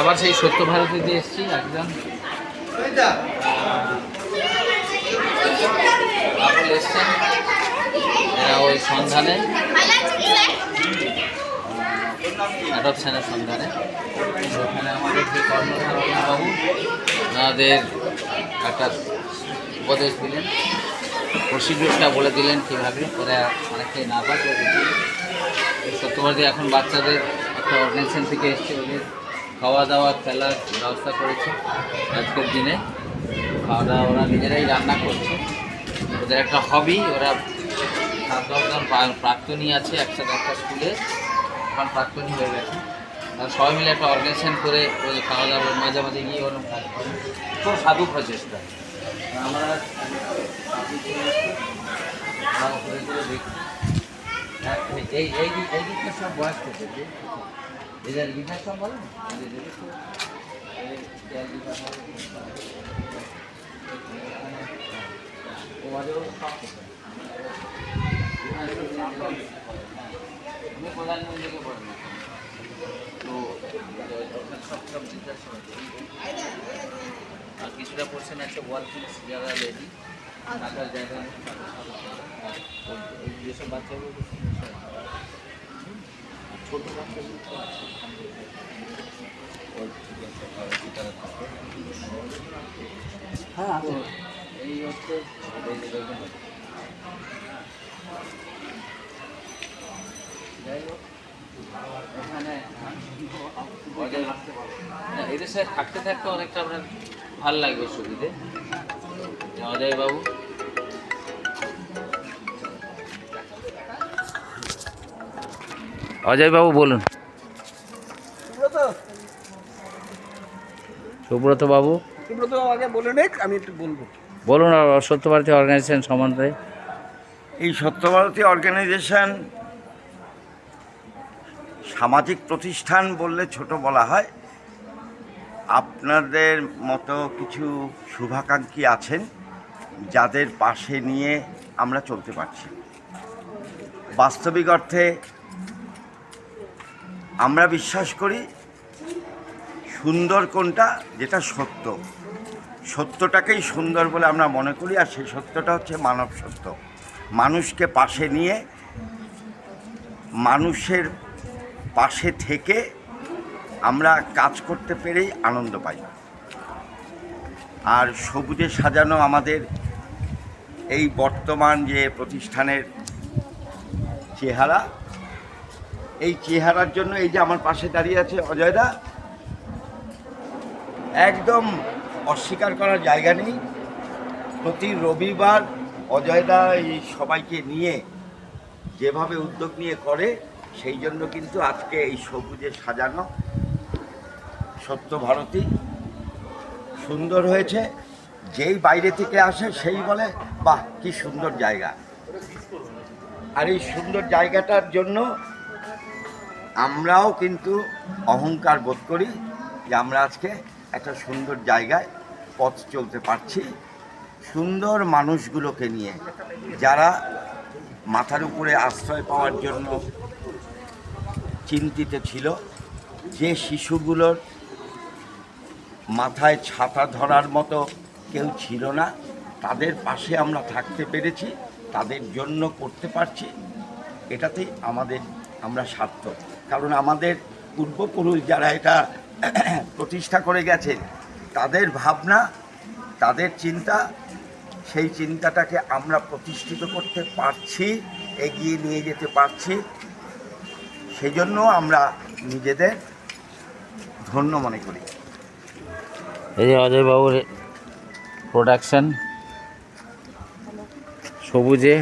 আবার সেই সত্য ভারতীতে এসেছি এসছেন। এরা ওই সন্ধানে। অ্যাডপশনের সন্ধানে। ওখানে আমাদের যে কর্মধারণা বাবু ওনাদের একটা উপদেশ দিলেন। প্রসিডিউরটা বলে দিলেন কীভাবে, ওরা অনেকটাই নার্ভাস হয়ে সত্যবাদী এখন বাচ্চাদের একটা অর্গানাইজেশন থেকে এসছে ওদের খাওয়া দাওয়া খেলার ব্যবস্থা করেছে আজকের দিনে। খাওয়া দাওয়া ওরা নিজেরাই রান্না করছে। ওদের একটা হবি ওরা সাত দশজন প্রাক্তনী আছে একসাথে একটা স্কুলে এখন প্রাক্তনী হয়ে গেছে। আর সবাই মিলে একটা অর্গানাইজেশন করে ওই খাওয়া দাওয়া মাঝে মাঝে গিয়ে ওরকম কাজ করে। খুব সাধু প্রচেষ্টা। আমরা হ্যাঁ, এই- এই এই দিক- এই দিকটা সব বয়স থেকে এদের বিভাগ থেকে। আমি প্রধানমন্ত্রীকে পড়েন তো। আর কিছুটা পোর্শন আছে ফিনিশ যারা রেডি থাকার জায়গা যেসব বাচ্চাগুলো ছোট। হ্যাঁ এই। যাই হোক, এখানে থাকতে থাকতে অনেকটা আপনার ভালো লাগবে সুবিধে অজয় বাবু অজয় বাবু বলুন। সুব্রত। সুব্রত বাবু সুব্রত আগে বলে নেক আমি একটু বলব। বলুন সত্যভারতী অর্গানাইজেশন সম্বন্ধে। এই সত্যভারতী অর্গানাইজেশন সামাজিক প্রতিষ্ঠান বললে ছোট বলা হয়। আপনাদের মতো কিছু শুভাকাঙ্ক্ষী আছেন যাদের পাশে নিয়ে আমরা চলতে পারছি। বাস্তবিক অর্থে আমরা বিশ্বাস করি সুন্দর কোনটা? যেটা সত্য। সত্যটাকেই সুন্দর বলে আমরা মনে করি, আর সেই সত্যটা হচ্ছে মানব সত্য। মানুষকে পাশে নিয়ে, মানুষের পাশে থেকে আমরা কাজ করতে পেরেই আনন্দ পাই। আর সবুজে সাজানো আমাদের এই বর্তমান যে প্রতিষ্ঠানের চেহারা এই চেহারার জন্য এই যে আমার পাশে দাঁড়িয়ে আছে অজয়দা, একদম অস্বীকার করার জায়গা নেই। প্রতি রবিবার অজয়দা এই সবাইকে নিয়ে যেভাবে উদ্যোগ নিয়ে করে, সেই জন্য কিন্তু আজকে এই সবুজে সাজানো সত্য ভারতী সুন্দর হয়েছে। যেই বাইরে থেকে আসে সেই বলে, বাহ, কি সুন্দর জায়গা। আর এই সুন্দর জায়গাটার জন্য আমরাও কিন্তু অহংকার বোধ করি যে আমরা আজকে একটা সুন্দর জায়গায় পথ চলতে পারছি। সুন্দর মানুষগুলোকে নিয়ে, যারা মাথার উপরে আশ্রয় পাওয়ার জন্য চিন্তিত ছিল, যে শিশুগুলোর মাথায় ছাতা ধরার মতো কেউ ছিল না, তাদের পাশে আমরা থাকতে পেরেছি, তাদের জন্য করতে পারছি, এটাতেই আমাদের, আমরা সার্থক। কারণ আমাদের পূর্বপুরুষ যারা এটা প্রতিষ্ঠা করে গেছেন, তাদের ভাবনা, তাদের চিন্তা, সেই চিন্তাটাকে আমরা প্রতিষ্ঠিত করতে পারছি, এগিয়ে নিয়ে যেতে পারছি। সেই জন্য আমরা নিজেদের ধন্য মনে করি। এই যে অজয় বাবুর প্রোডাকশন সবুজে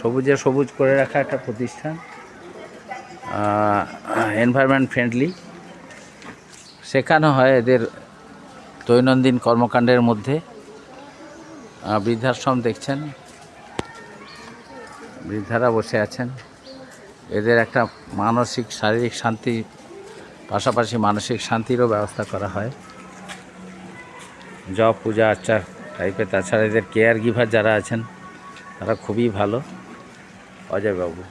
সবুজে সবুজ করে রাখা একটা প্রতিষ্ঠান। এনভায়রনমেন্ট ফ্রেন্ডলি শেখানো হয় এদের দৈনন্দিন কর্মকাণ্ডের মধ্যে। বৃদ্ধাশ্রম দেখছেন। বৃদ্ধারা বসে আছেন। এদের একটা মানসিক, শারীরিক শান্তি, পাশাপাশি মানসিক শান্তিরও ব্যবস্থা করা হয়। জব পূজা আর্চা টাইপের তাছাড়া এদের কেয়ার গিভার যারা আছেন, তারা খুবই ভালো। অজয়বাবু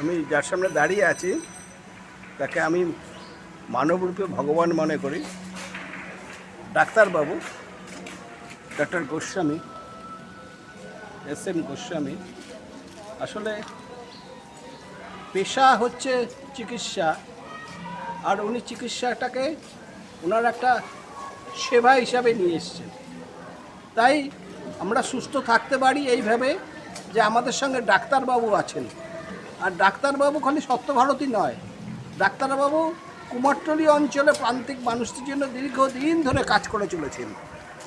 আমি যার সামনে দাঁড়িয়ে আছি, তাকে আমি মানবরূপে ভগবান মনে করি। ডাক্তারবাবু, doctor Goswami, S M Goswami, আসলে পেশা হচ্ছে চিকিৎসা, আর উনি চিকিৎসাটাকে ওনার একটা সেবা হিসাবে নিয়ে এসছেন। তাই আমরা সুস্থ থাকতে পারি এইভাবে যে আমাদের সঙ্গে ডাক্তারবাবু আছেন। আর ডাক্তারবাবু খালি সত্যভারতী নয়। ডাক্তারবাবু কুমারটলি অঞ্চলে প্রান্তিক মানুষদের জন্য দীর্ঘদিন ধরে কাজ করে চলেছেন।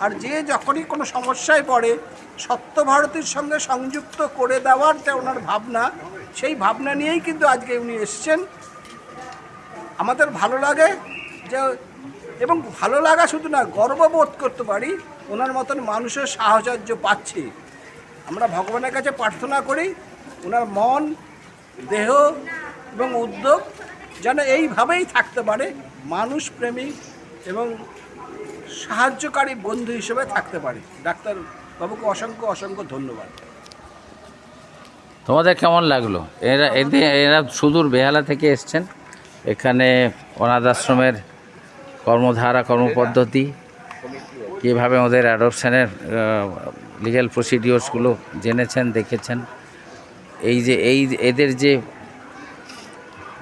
আর যে যখনই কোনো সমস্যায় পড়ে, সত্যভারতীর সঙ্গে সংযুক্ত করে দেওয়ার যে ওনার ভাবনা, সেই ভাবনা নিয়েই কিন্তু আজকে উনি এসছেন। আমাদের ভালো লাগে যে, এবং ভালো লাগা শুধু না, গর্ববোধ করতে পারি, ওনার মতন মানুষের সাহচর্য পাচ্ছি। আমরা ভগবানের কাছে প্রার্থনা করি, ওনার মন দেহ এবং উদ্যোগ যেন এইভাবেই থাকতে পারে, মানুষ প্রেমী এবং সাহায্যকারী বন্ধু হিসেবে থাকতে পারে। ডাক্তার বাবুকে অসংখ্য অসংখ্য ধন্যবাদ। তোমাদের কেমন লাগল? এরা এদের, এরা সুদূর বেহালা থেকে এসছেন। এখানে অনাথ আশ্রমের কর্মধারা, কর্মপদ্ধতি, কীভাবে ওদের অ্যাডপশানের লিগ্যাল প্রসিডিওর্সগুলো জেনেছেন, দেখেছেন। এই যে, এই এদের যে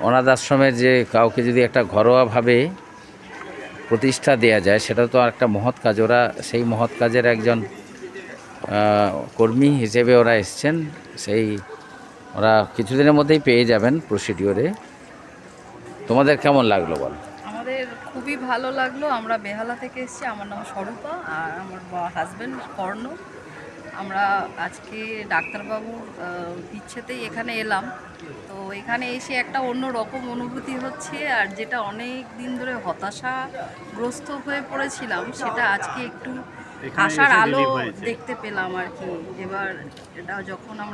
অনাথ আশ্রমের যে কাউকে যদি একটা ঘরোয়াভাবে প্রতিষ্ঠা দেয়া যায়, সেটা তো আর একটা মহৎ কাজ। ওরা সেই মহৎ কাজের একজন কর্মী হিসেবে ওরা এসছেন। সেই ওরা কিছুদিনের মধ্যেই পেয়ে যাবেন প্রসিডিওরে তোমাদের কেমন লাগল বল? আমাদের খুবই ভালো লাগল। আমরা বেহালা থেকে এসেছি। আমার নাম স্বরূপা আর আমার হাজব্যান্ড কর্ণ। আমরা আজকে ডাক্তারবাবুর ইচ্ছেতেই এখানে এলাম। তো এখানে এসে একটা অন্য রকম অনুভূতি হচ্ছে আর যেটা অনেক দিন ধরে হতাশাগ্রস্ত হয়ে পড়েছিলাম সেটা আজকে একটু আশার আলো দেখতে পেলাম আর কি। এবার এটা যখন আমরা